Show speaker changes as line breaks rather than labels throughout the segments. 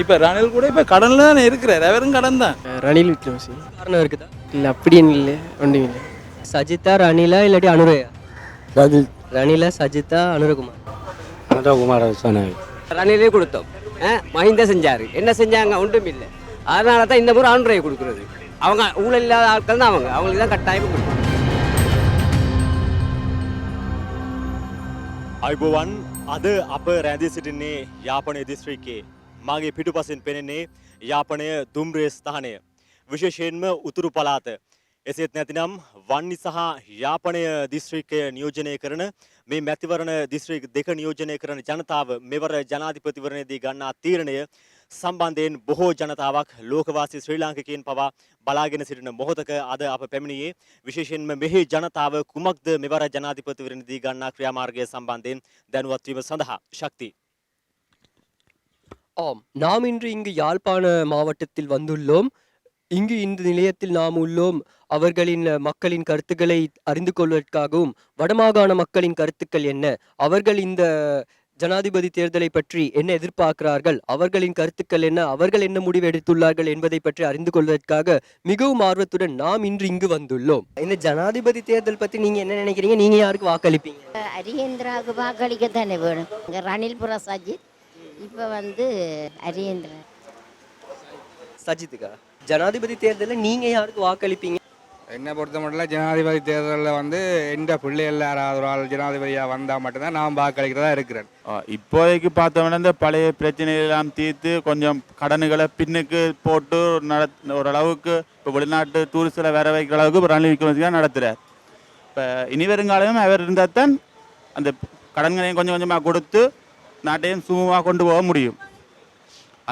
இப்போ ரணில் கூட இப்போ கடனில் தானே இருக்கிறார் அவரும் கடன் தான்
ரணில் விக்ரமசிங்க
காரணம் இருக்குதா
இல்லை அப்படின்னு இல்லை ஒன்றும் இல்லை
சஜிதா ரணிலா இல்லாட்டி அனுரையா
ரஜித்
ரணிலா சஜிதா அனுரகுமார்
அனுரகுமார் சொன்னாங்க
ரணிலே கொடுத்தோம் அஹ், மஹிந்த செஞ்சார் என்ன செஞ்சாங்க ஒன்றும் இல்லை அதனால தான் இந்த முறை ஆண்ட்ராய் கொடுக்குறது அவங்க ஊழல் இல்லாத ஆட்கள் தான் அவங்க அவங்களுக்கு தான் கட்டாயம் கொடுக்கணும்
අයිබුවන් අද අප රැඳී සිටින්නේ යාපනය දිස්ත්‍රික්කේ මගේ පිටුපසින් පෙනෙන්නේ යාපනය දුම්රේ ස්ථානය. විශේෂයෙන්ම උතුරු පලාත. එසේත් නැතිනම් වන්නි සහ යාපනය දිස්ත්‍රික්කය නියෝජනය කරන මේ මැතිවරණ දිස්ත්‍රික් දෙක නියෝජනය කරන ජනතාව මෙවර ජනාධිපතිවරණයේදී ගන්නා තීරණය සම්බන්ධයෙන් බොහෝ ජනතාවක් ලෝකවාසී ශ්‍රී ලාංකිකයන් පවා බලාගෙන සිටින මොහොතක අද අප පැමිණියේ විශේෂයෙන්ම මෙහි ජනතාව කුමක්ද මෙවර ජනාධිපතිවරණයේදී ගන්නා ක්‍රියාමාර්ගය සම්බන්ධයෙන් දැනුවත් වීම සඳහා ශක්ති
ஆம் நாம் இன்று இங்கு யாழ்ப்பாண மாவட்டத்தில் வந்துள்ளோம். இங்கு இந்த நிலையத்தில் நாம் உள்ளோம். அவர்களின் மக்களின் கருத்துக்களை அறிந்து கொள்வதற்காகவும் வடமாகாண மக்களின் கருத்துக்கள் என்ன? அவர்கள் இந்த ஜனாதிபதி தேர்தலை பற்றி என்ன எதிர்பார்க்கிறார்கள்? அவர்களின் கருத்துக்கள் என்ன? அவர்கள் என்ன முடிவு எடுத்துள்ளார்கள் என்பதை பற்றி அறிந்து கொள்வதற்காக மிகவும் ஆர்வத்துடன் நாம் இன்று இங்கு வந்துள்ளோம். இந்த ஜனாதிபதி தேர்தல் பத்தி நீங்க என்ன நினைக்கிறீங்க? நீங்க யாருக்கு வாக்களிப்பீங்க?
அரியேந்திராவுக்கு வாக்களிக்க தானே வேணும். இங்கே ரணில்புர இப்போ வந்து அரியேந்திரா
சஜித்துக்கா? ஜனாதிபதி தேர்தலில் நீங்க யாருக்கு வாக்களிப்பீங்க?
என்னை பொறுத்த மட்டும் ஜனாதிபதி தேர்தலில் வந்து எந்த பிள்ளைகள் யாராவது ஒரு ஆள் ஜனாதிபதியாக வந்தால் மட்டும்தான் நான் வாக்களிக்கிறதா இருக்கிறேன்.
இப்போதைக்கு பார்த்தோம்னா இந்த பழைய பிரச்சனையெல்லாம் தீர்த்து கொஞ்சம் கடனுகளை பின்னுக்கு போட்டு நட ஓரளவுக்கு இப்போ வெளிநாட்டு டூரிஸ்டில் வர வைக்கிற அளவுக்கு ரணில் விக்ரமசிங்க நடத்துகிறார் இப்போ இனி வருங்காலமும் அவர் இருந்தால் தான் அந்த கடன்களையும் கொஞ்சம் கொஞ்சமாக கொடுத்து நாட்டையும் சுமூகமாக கொண்டு போக முடியும்.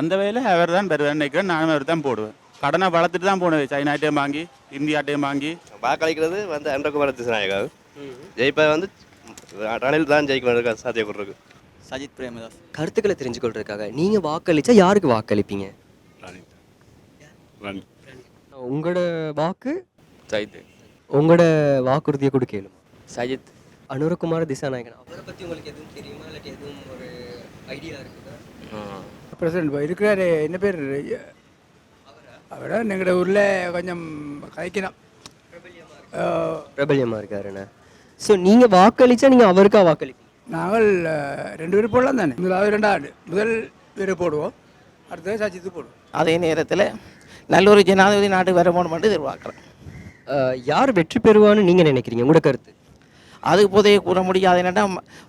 அந்த வகையில் அவர் தான் பெறுவேன் நினைக்கிறேன். நானும் அவர் தான் போடுவேன். கடனை வளர்த்துட்டு தான் போனது. சைனாட்டையும் வாங்கி இந்தியாட்டையும் வாங்கி.
வாக்களிக்கிறது வந்து அன்றகுமார திசநாயகா ஜெயிப்பா வந்து ரணில் தான் ஜெயிக்க சாத்தியக்கூறு இருக்கு
சஜித் பிரேமதாஸ்.
கருத்துக்களை தெரிஞ்சு கொள்றதுக்காக நீங்க வாக்களிச்சா யாருக்கு வாக்களிப்பீங்க? உங்களோட வாக்கு?
சைத்து
உங்களோட வாக்குறுதியை கொடுக்கலும்
சஜித்.
அனுரகுமார திசாநாயகன். அவரை பத்தி உங்களுக்கு எதுவும் தெரியுமா? இல்லாட்டி எதுவும் ஒரு ஐடியா இருக்குதா.
பிரசிடென்ட் இருக்கிறாரு என்ன பேர்? அவரை? எங்களோட ஊரில் கொஞ்சம் கதைக்கணும்
பிரபல்யமா இருக்காருண்ணா ஸோ நீங்க வாக்களிச்சா நீங்க அவருக்கா வாக்களிப்பீங்க?
நாங்கள் ரெண்டு பேரும் போடலாம் தானே? முதலாவது ரெண்டாவது முதல் பேர் போடுவோம். அடுத்தது சஜித்து போடுவோம்.
அதே நேரத்தில் நல்ல ஒரு ஜனாதிபதி நாட்டுக்கு வர மட்டும் எதிர்பார்க்குறேன்
யார் வெற்றி பெறுவான்னு நீங்க நினைக்கிறீங்க? உங்களோட கருத்து.
அது புதைய கூற முடியாது. என்னென்னா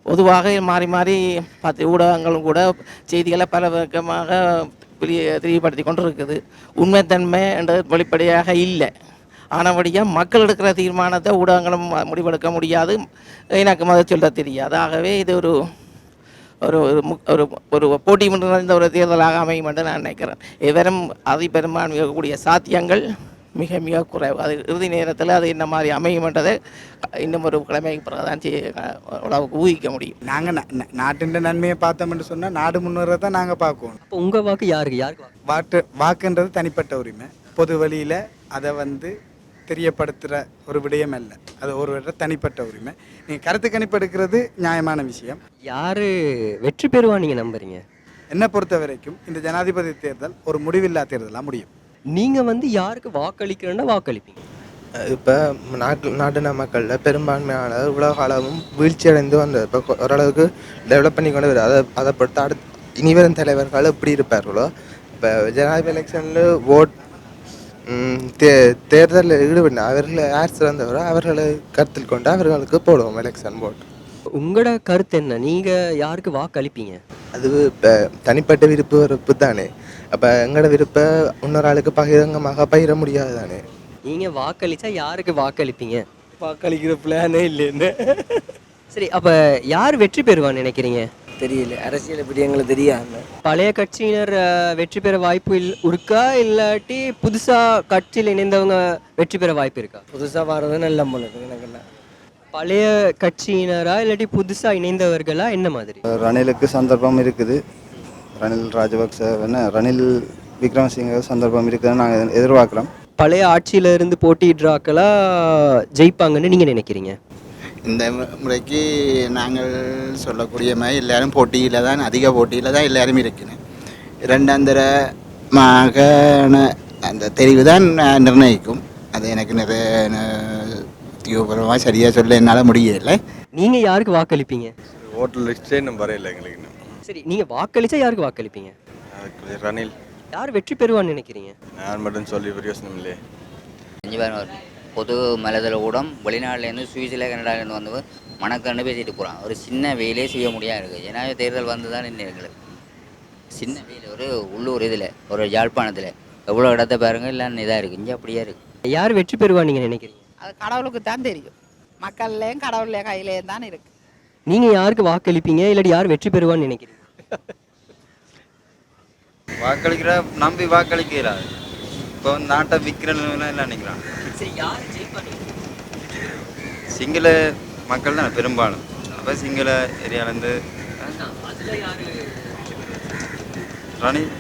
பொதுவாக மாறி மாறி பத்து ஊடகங்களும் கூட செய்திகளை பல பக்கமாக வெளியே தெரியப்படுத்தி கொண்டு இருக்குது உண்மைத்தன்மை என்றது வெளிப்படையாக இல்லை. ஆனபடியாக மக்கள் எடுக்கிற தீர்மானத்தை ஊடகங்களும் முடிவெடுக்க முடியாது. எனக்கு மத சொல்ல தெரியாது. ஆகவே இது ஒரு ஒரு ஒரு ஒரு ஒரு போட்டி நிறைந்த ஒரு தேர்தலாக அமையும் என்று நான் நினைக்கிறேன். இவரும் அதி பெரும்பான்மை இருக்கக்கூடிய சாத்தியங்கள் மிக மிக குறைவு. அது இறுதி நேரத்தில் அது என்ன மாதிரி அமையும் என்றதை இன்னும் ஒரு கிழமைக்கு பிறகு தான் செய்ய அளவுக்கு ஊகிக்க முடியும்.
நாங்கள் நாட்டின் நன்மையை பார்த்தோம்னு சொன்னால் நாடு முன்னேறதை தான் நாங்கள் பார்க்கணும்.
அப்போ உங்க வாக்கு யாருக்கு? யாருக்கு வாக்கு?
வாட்டு வாக்குன்றது தனிப்பட்ட உரிமை. பொது வழியில் அதை வந்து தெரியப்படுத்துகிற ஒரு விடயம் அல்ல. அது ஒரு தனிப்பட்ட உரிமை. நீங்கள் கருத்து கணிப்பு எடுக்கிறது நியாயமான விஷயம்.
யாரு வெற்றி பெறுவான்னு நீங்க நம்புறீங்க?
என்னை பொறுத்த வரைக்கும் இந்த ஜனாதிபதி தேர்தல் ஒரு முடிவில்லா தேர்தலாக முடியும்.
நீங்க வந்து யாருக்கு வாக்களிக்கிறேன்னா வாக்களிப்பீங்க.
இப்போ நாட்டு நாட்டின மக்களில் பெரும்பான்மையானவர் உலக அளவும் வீழ்ச்சி அடைந்து வந்தது. இப்போ ஓரளவுக்கு டெவலப் பண்ணி கொண்டு வருது. அதை அதை பொறுத்து அடுத்து இனி வரும் தலைவர்கள் எப்படி இருப்பார்களோ இப்போ ஜனாதிபதி எலெக்ஷனில் ஓட் தே தேர்தலில் ஈடுபட அவர்கள் யார் சிறந்தவரோ அவர்களை கருத்தில் கொண்டு அவர்களுக்கு போடுவோம் எலெக்ஷன் போட்
உங்களோட கருத்து என்ன? நீங்க யாருக்கு வாக்களிப்பீங்க?
அது இப்போ தனிப்பட்ட விருப்பு வெறுப்பு தானே அப்போ எங்களோட விருப்பை இன்னொரு ஆளுக்கு பகிரங்கமாக பகிர முடியாது தானே
நீங்க வாக்களிச்சா யாருக்கு வாக்களிப்பீங்க?
வாக்களிக்கிற பிளானே இல்லைன்னு.
சரி அப்ப யார் வெற்றி பெறுவான்னு நினைக்கிறீங்க?
தெரியல. அரசியல் எப்படி எங்களுக்கு தெரியாது
பழைய கட்சியினர் வெற்றி பெற வாய்ப்பு இல் இருக்கா? இல்லாட்டி புதுசா கட்சியில் இணைந்தவங்க வெற்றி பெற வாய்ப்பு இருக்கா?
புதுசாக வர்றது நல்ல போனது எனக்கெல்லாம்
பழைய கட்சியினரா இல்லாட்டி புதுசா இணைந்தவர்களா? என்ன மாதிரி?
ரணிலுக்கு சந்தர்ப்பம் இருக்குது. ரணில் ராஜபக்ச என்ன ரணில் விக்ரமசிங்க சந்தர்ப்பம் இருக்குதுன்னு நாங்கள் எதிர்பார்க்குறோம்.
பழைய ஆட்சியில இருந்து போட்டியிடுறாக்களா ஜெயிப்பாங்கன்னு நீங்க நினைக்கிறீங்க?
இந்த முறைக்கு நாங்கள் சொல்லக்கூடிய மாதிரி எல்லாரும் போட்டியில் தான் அதிக போட்டியில் தான் எல்லாரும் இருக்கணும்.
இரண்டாந்தரமாக அந்த தெரிவு தான் நிர்ணயிக்கும். அது எனக்கு நிறைய உத்தியோகபூர்வமாக சரியாக சொல்ல என்னால் முடியலை.
நீங்க யாருக்கு வாக்களிப்பீங்க?
ஹோட்டல் லிஸ்ட்டே இன்னும் வரையில எங்களுக்கு இன்னும்.
சரி நீங்க வாக்களிச்சா யாருக்கு வாக்களிப்பீங்க?
அதுக்கு ரணில்.
யார் வெற்றி பெறுவான்னு நினைக்கிறீங்க?
நான் மட்டும் சொல்லி பிரயோசனம் இல்லையே.
பொது மலதில் கூட வெளிநாட்டிலேருந்து சுவிஸில் கனடாலேருந்து வந்து மணக்கண்டு பேசிட்டு போகிறான் ஒரு சின்ன வேலையே செய்ய முடியாது இருக்குது ஏன்னா தேர்தல் வந்து தான் நின்று எங்களுக்கு. சின்ன வேலை ஒரு உள்ளூர் இதில் ஒரு யாழ்ப்பாணத்தில். எவ்வளோ இடத்த பாருங்க இல்லை இதாக இருக்குது. இங்கே அப்படியே இருக்குது.
யார் வெற்றி பெறுவா நீங்க நினைக்கிறீங்க?
அது கடவுளுக்கு தான் தெரியும். மக்கள்லேயும் கடவுளே கையிலேயும் தான் இருக்கு.
நீங்க யாருக்கு வாக்களிப்பீங்க? இல்லாட்டி யார் வெற்றி பெறுவான்னு நினைக்கிறீங்க?
வாக்களிக்கிற நம்பி வாக்களிக்கிறார் இப்போ நாட்டை விற்கிற நிலைமையில எல்லாம் நினைக்கிறான்.
சரி யார்
சிங்கள மக்கள் தான் பெரும்பாலும். அப்போ சிங்கள
யாரு
ரணில்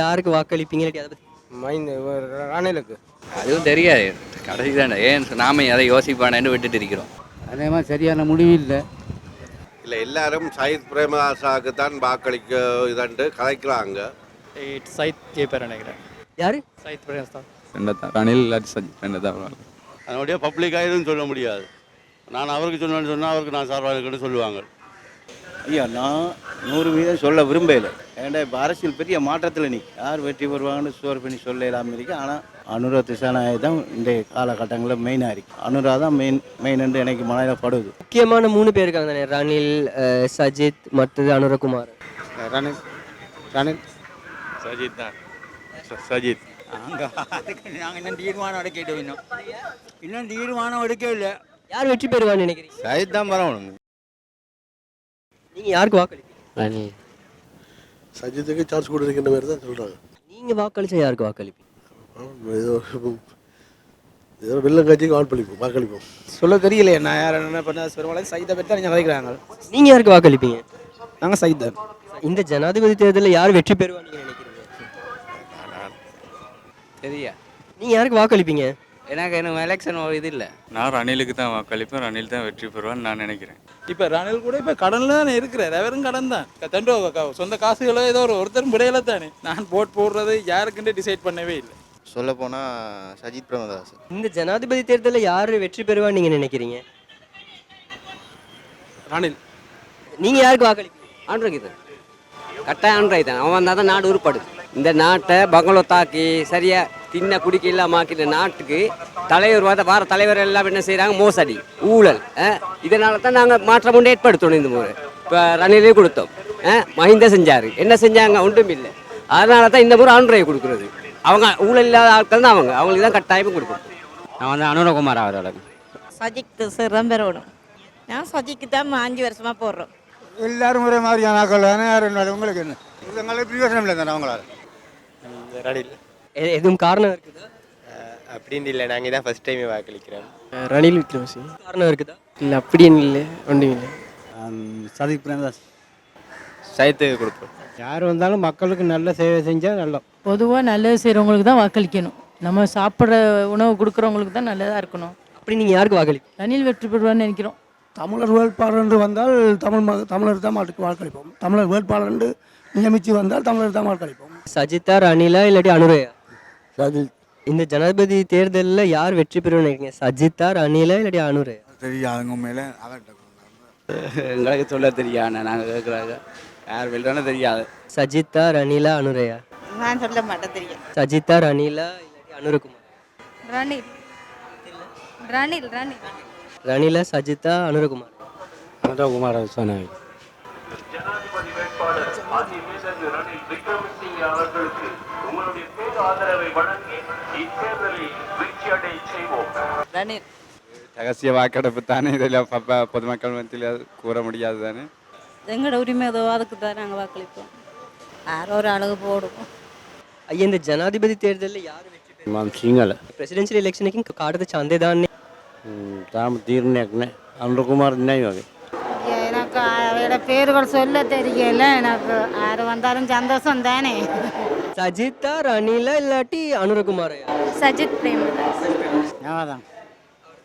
யாருக்கு வாக்களிப்பீங்க? இல்லாட்டி அதை பத்தி
மைந்த ரணிலுக்கு.
அதுவும் தெரியாது. கடைசி தானே ஏன் நாம அதை யோசிப்பானேன்னு விட்டுட்டு இருக்கிறோம்.
அதே மாதிரி சரியான முடிவு இல்லை.
இல்லை எல்லாரும் சயித் பிரேமதாசாவுக்கு தான் வாக்களிக்க இதண்டு கலைக்கிறாங்க
சைத் ஜெயிப்பார் நினைக்கிறேன்.
யாரு?
சைத் பிரேமஸ்தான்
ரணில் இல்லாட்டி சஜித் ரெண்டு தான்
அதனுடைய பப்ளிக்காக எதுவும் சொல்ல முடியாது. நான் அவருக்கு சொன்னேன்னு சொன்னால் அவருக்கு நான் சார்பாக சொல்லுவாங்க.
ஐயா நான் நூறு வீதம் சொல்ல விரும்பலை ஏன்டா இப்போ அரசியல் பெரிய மாற்றத்தில் நீ. யார் வெற்றி பெறுவாங்கன்னு ஸ்டோர் பண்ணி சொல்ல இல்லாமல் இருக்கு. ஆனால் அனுரா திசாநாயக் தான் இந்த காலகட்டங்களில் மெயினாக இருக்கு. அனுரா தான் மெயின் மெயின் என்று எனக்கு மனதில் படுது
முக்கியமான மூணு பேர் இருக்காங்க தானே? ரணில் சஜித் மற்றது அனுரகுமார்.
ரணில். ரணில்.
சஜித் தான். சஜித்.
அதுக்கு நாங்கள் இன்னும் தீர்மானம் எடுக்கிட்டோம் இன்னும். இன்னும் தீர்மானம் எடுக்கல
யார் வெற்றி பெறுவான்னு நினைக்கிறீங்க?
சயித் தான் வரணும்
நீங்க யாருக்கு வாக்களிப்பீங்க
ரணில்
சஜித்துக்கு சார்ஜ் கொடுக்கின்ற மாதிரி தான் சொல்கிறாங்க
நீங்க வாக்களிச்சா யாருக்கு வாக்களிப்பீங்க?
ஏதோ ஏதோ கட்சிக்கு வாக்களிப்போம் வாக்களிப்போம்.
சொல்ல தெரியல நான் யார் என்ன பண்ண சொல்லுவாங்க சைதை பற்றி தான் நீங்கள் கதைக்கிறாங்க
நீங்க யாருக்கு வாக்களிப்பீங்க?
நாங்கள் சைதன்
இந்த ஜனாதிபதி தேர்தலில் யார் வெற்றி பெறுவா நீங்க நினைக்கிறீங்க?
சரியா
நீங்க யாருக்கு வாக்களிப்பீங்க?
எனக்கு இன்னும் எலெக்ஷன் இது இல்லை.
நான் ரணிலுக்கு தான் வாக்களிப்பேன் ரணில் தான் வெற்றி பெறுவான்னு நான் நினைக்கிறேன்.
இப்போ ரணில் கூட இப்போ கடனில் தானே இருக்கிறார். அவரும் கடன் தான் தண்டோ சொந்த காசுகளோ ஏதோ ஒரு ஒருத்தரும் விடையில தானே. நான் போட் போடுறது யாருக்குன்னு டிசைட் பண்ணவே இல்லை.
சொல்ல போனால் சஜித் பிரேமதாஸ்.
இந்த ஜனாதிபதி தேர்தலில் யார் வெற்றி பெறுவா நீங்க நினைக்கிறீங்க?
ரணில்.
நீங்க யாருக்கு வாக்களிப்பீங்க?
ஆண்ட்ராய்க்கு கட்டாயம் ஆண்ட்ராய் தான் அவன் வந்தால் தான் நாடு உருப்படுது. இந்த நாட்டை பங்களோ தாக்கி சரியா தின்ன குடிக்க இல்லாம ஆக்கின நாட்டுக்கு தலைவர் வர வார தலைவர் எல்லாம் என்ன செய்கிறாங்க மோசடி ஊழல் இதனால தான் நாங்கள் மாற்றம் ஒன்று ஏற்படுத்தணும் இந்த முறை இப்போ ரணிலே கொடுத்தோம் மஹிந்த செஞ்சார். என்ன செஞ்சாங்க? ஒன்றும் இல்லை. அதனால தான் இந்த முறை ஆண்ட்ராய் கொடுக்குறது. அவங்க ஊழல் இல்லாத ஆட்கள் தான் அவங்க. அவங்களுக்கு தான் கட்டாயமும் கொடுக்கும் நான் வந்து அனுரகுமார் அவரோட.
சஜிக்கு சிறம் பெறணும் நான் சஜிக்கு தான் அஞ்சு வருஷமா போடுறோம்.
எல்லாரும் ஒரே மாதிரியான ஆக்கள் உங்களுக்கு என்ன? எங்களுக்கு பிரயோசனம் இல்லை தானே அவங்களால
ரணில்.
எதுவும் காரணம் இருக்குதா?
அப்படின்னு இல்லை. நாங்கள் தான் ஃபர்ஸ்ட் டைம் வாக்களிக்கிறோம்.
ரணில் விக்ரமசிங்க. காரணம் இருக்குதா?
இல்லை அப்படின்னு இல்லை. ஒன்றும் இல்லை.
சஜித் பிரேமதாஸ்.
சைத்துக்கு கொடுப்போம்.
யார் வந்தாலும் மக்களுக்கு நல்ல சேவை செஞ்சால் நல்ல
பொதுவாக நல்லது செய்கிறவங்களுக்கு தான் வாக்களிக்கணும். நம்ம சாப்பிட்ற உணவு கொடுக்குறவங்களுக்கு தான் நல்லதாக இருக்கணும்.
அப்படி நீங்க யாருக்கு வாக்களிப்பீங்க
ரணில் வெற்றி பெறுவான்னு நினைக்கிறோம்.
தமிழர் வேட்பாளர் என்று வந்தால் தமிழ் ம தமிழர் தான் மாட்டுக்கு வாக்களிப்போம். தமிழர் வேட்பாளர் என்று நியமித்து வந்தால் தமிழர் தான் வாக்களிப்போம்.
சஜித்தா ரணிலா இல்லாட்டி அனுரையா?
சஜித்
இந்த ஜனாதிபதி தேர்தலில் யார் வெற்றி பெறுவான்னு நினைக்கிறீங்க? சஜித்தா ரணிலா இல்லாட்டி அனுரையா
தெரியாதுங்க மேலே அவர்கிட்ட
எங்களுக்கு சொல்ல தெரியாது நாங்கள் கேட்குறாங்க யார் வெல்றானோ தெரியாது.
சஜித்தா ரணிலா அனுரையா?
நான் சொல்ல மாட்டேன் தெரியும்
சஜித்தா ரணிலா இல்லாட்டி அனுரகுமார்
ரணில். ரணில் ரணில்.
ரணிலா சஜித்தா அனுரகுமார்
அனுராகுமார் சொன்னாங்க
ரணில் ஆதரவை வழங்கி இத்தேர்தலில் வெற்றியடை செய்வோம். ரணில்.
ரகசிய வாக்கெடுப்பு தானே? இதில் பொதுமக்கள் மத்தியில் கூற முடியாது தானே?
எங்களோட உரிமை ஏதோ அதுக்கு தான் நாங்கள் வாக்களிப்போம். யாரோ ஒரு அழகு போடுவோம்
ஐயா இந்த ஜனாதிபதி தேர்தலில் யார் வெற்றி பெறும்? சிங்கள. ಪ್ರೆಸಿಡೆನ್ಷಿಯಲ್ ಎಲೆಕ್ಷನ್ಗೆ
ಕಾಡದ ಚಂದೆದಾನೆ தாம் தீர்ணேக்கனே அனுகுமார் நினைவாக
எனக்கு அவரோட பேர்கள் சொல்ல தெரியல. எனக்கு யார் வந்தாலும் சந்தோஷம் தானே.
சஜிதா ரணிலா இல்லாட்டி அனுரகுமார்
சஜித் பிரேமதாஸ்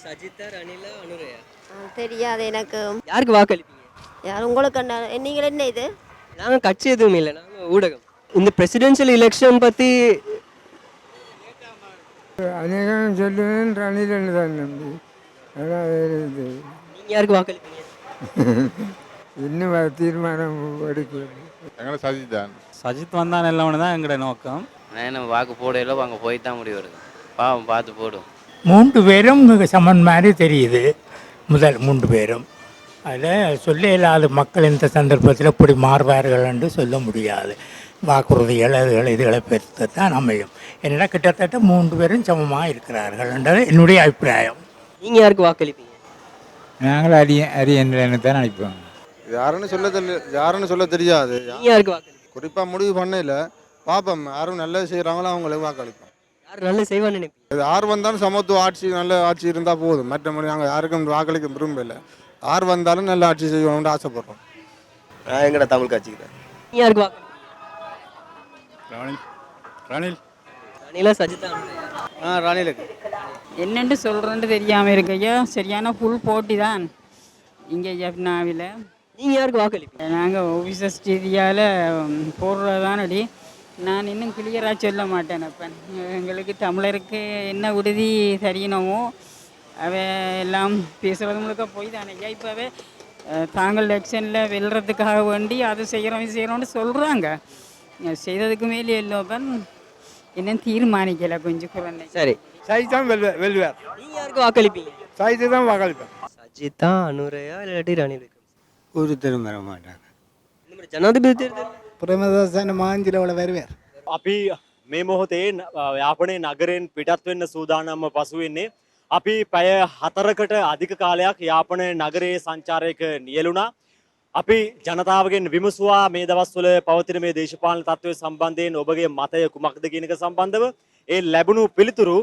சஜிதா ரணிலா அனுரையா?
தெரியாது எனக்கு.
யாருக்கு வாக்களிப்பீங்க?
யார் உங்களுக்கு என்ன- நீங்கள் என்ன இது?
நாங்கள் கட்சி எதுவும் இல்லை நாங்கள் ஊடகம். இந்த பிரசிடென்ஷியல் எலெக்ஷன் பற்றி
அநேகம் சொல்லுவேன் ரணிலன் தான் நம்பி? இது.
நீங்கள் யாருக்கு வாக்களிப்பீங்க?
இன்னும் தீர்மானம் எடுக்கல
ഞങ്ങൾ സജിതാണ്
சஜித் வந்தான் எல்லாம் தான் எங்களோட நோக்கம்.
நான் வாக்கு போடையில அங்கே போய் தான் முடிவு எடுக்கும் பாவம் பார்த்து போடும்.
மூன்று பேரும் சமன் மாதிரி தெரியுது. முதல் மூன்று பேரும். அதில் சொல்ல இல்லாத மக்கள் இந்த சந்தர்ப்பத்தில் இப்படி மாறுவார்கள் என்று சொல்ல முடியாது. வாக்குறுதிகள் அதுகள் இதுகளை பெற்று தான் அமையும். என்னடா கிட்டத்தட்ட மூன்று பேரும் சமமாக இருக்கிறார்கள் என்றது என்னுடைய அபிப்பிராயம்.
நீங்கள் யாருக்கு வாக்களிப்பீங்க?
நாங்கள் அரிய அரியன்னு தான் நினைப்போம்.
யாருன்னு சொல்ல தெரியல யாருன்னு சொல்ல தெரியாது.
யாருக்கு வாக்களிப்பீங்க?
குறிப்பாக முடிவு பண்ணல பார்ப்போம் யாரும் நல்லது செய்கிறாங்களோ அவங்களுக்கு வாக்களிப்போம்.
யார் நல்லது செய்வான்னு நினைப்பீங்க?
இது யார் வந்தாலும் சமத்துவ ஆட்சி நல்ல ஆட்சி இருந்தால் போதும். மற்றபடி நாங்கள் யாருக்கும் வாக்களிக்க விரும்பல. யார் வந்தாலும் நல்ல ஆட்சி செய்யணும்னு ஆசைப்படுறோம்.
நான் எங்கட தமிழ் கட்சிக்கிறேன்
யாருக்கு வாக்களிப்பீங்க
ரணில். ரணில்.
ரணிலா சஜிதா?
ஆ ரணிலுக்கு.
என்னென்று சொல்கிறேன்னு தெரியாமல் இருக்கையா சரியான ஃபுல் போட்டி தான் இங்கே ஜப்னாவில்.
நீங்கள் யாருக்கு வாக்களிப்பீங்க?
நாங்கள் ஆஃபீஸர்ஸ் ரீதியால் போடுறதானடி. நான் இன்னும் கிளியராக சொல்ல மாட்டேன் அப்போ. எங்களுக்கு தமிழருக்கு என்ன உறுதி தெரியணுமோ அவ எல்லாம் பேசுகிறது முழுக்க போய் தானே ஐயா இப்போவே தாங்கள் எலெக்ஷனில் வெல்றதுக்காக வேண்டி அது செய்கிறோம் இது செய்கிறோம்னு சொல்கிறாங்க செய்ததுக்கு மேலே இல்லோப்பன் இன்னும் தீர்மானிக்கலை கொஞ்சம் குழந்தை.
சரி.
சஜித் தான் வெல்வார்.
நீங்கள் யாருக்கு வாக்களிப்பீங்க?
சஜித் தான் வாக்களிப்பேன்
சஜிதா அனுரையா இல்லாட்டி ரணில்
ஒருத்தரும் வர மாட்டாங்க
இந்த மாதிரி ஜனாதிபதி தேர்தல்
பிரேமதாசன் மாஞ்சிலவில் வருவார்
අපි මේ මොහොතේ න- යාපනයේ නගරෙන් පිටත් වෙන්න සූදානම්ම පසු වෙන්නේ අපි පැය හතරකට අධික කාලයක් යාපනය නගරයේ සංචාරයක නියලුණා අපි ජනතාවගෙන් විමසවා මේ දවස්වල පවතින මේ දේශපාලන තත්ත්වය සම්බන්ධයෙන් ඔබගේ මතය කුමක්ද කියනක සම්බන්ධව ඒ ලැබුණු පිළිතුරු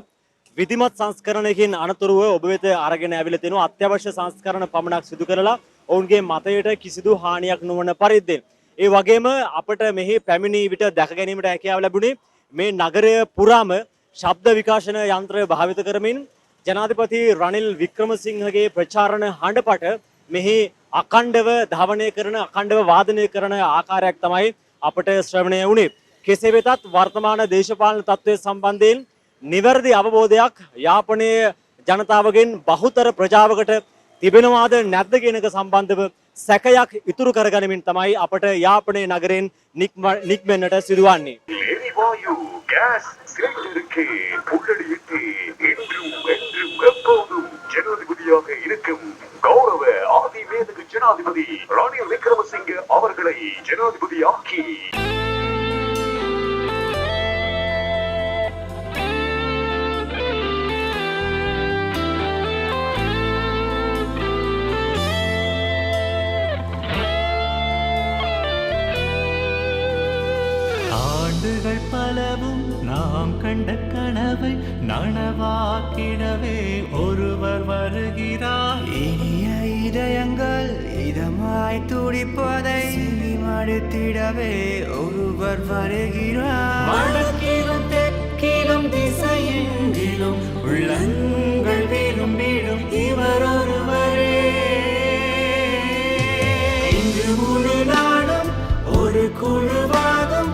විධිමත් සංස්කරණයකින් අනතුරුව ඔබ වෙත අරගෙන ඇවිල්ලා තිනවා අත්‍යවශ්‍ය සංස්කරණ පමණක් සිදු කරලා ඔවුන්ගේ මතයට කිසිදු හානියක් නොවන පරිද්දෙන් ඒ වගේම අපට මෙහි පැමිණී විට දැක ගැනීමට හැකියාව ලැබුණේ මේ නගරය පුරාම ශබ්ද විකාශන යන්ත්‍රය භාවිත කරමින් ජනාධිපති රනිල් වික්‍රමසිංහගේ ප්‍රචාරණ හඬපට මෙහි අකණ්ඩව ධවනය කරන අකණ්ඩව වාදනය කරන ආකාරයක් තමයි අපට ශ්‍රවණය වුණේ. කෙසේ වෙතත් වර්තමාන දේශපාලන තත්ත්වය සම්බන්ධයෙන් නිවැරදි අවබෝධයක් යාපනයේ ජනතාවගෙන් බහුතර ප්‍රජාවකට තිබෙනවාද නැද්ද කියනක සම්බන්ධව සැකයක් ඉතුරු කරගනිමින් තමයි අපට යාපනයේ නගරෙන් නික්ම- නික්මෙන්නට සිදුවන්නේ.
எரிவாயு கேஸ் சிலிண்டருக்கு புள்ளடியிட்டு இன்றும் என்றும் எப்போதும் ஜனாதிபதியாக இருக்கும் கௌரவ ஆதிவேதக ஜனாதிபதி ரணில் விக்ரமசிங்க அவர்களை ஜனாதிபதியாக்கி
பலவும் நாம் கண்ட கனவை நனவாக்கிடவே ஒருவர் வருகிறார். இனிய இதயங்கள் இதமாய் துடிப்பதை மடுத்திடவே ஒருவர் வருகிறார். வடக்கிலும் தெற்கிலும் திசையெங்கிலும் உள்ளங்கள் விரும்பிடும் இவர் ஒருவரே. இன்று முழு நாடும் ஒரு குழுவாகும்.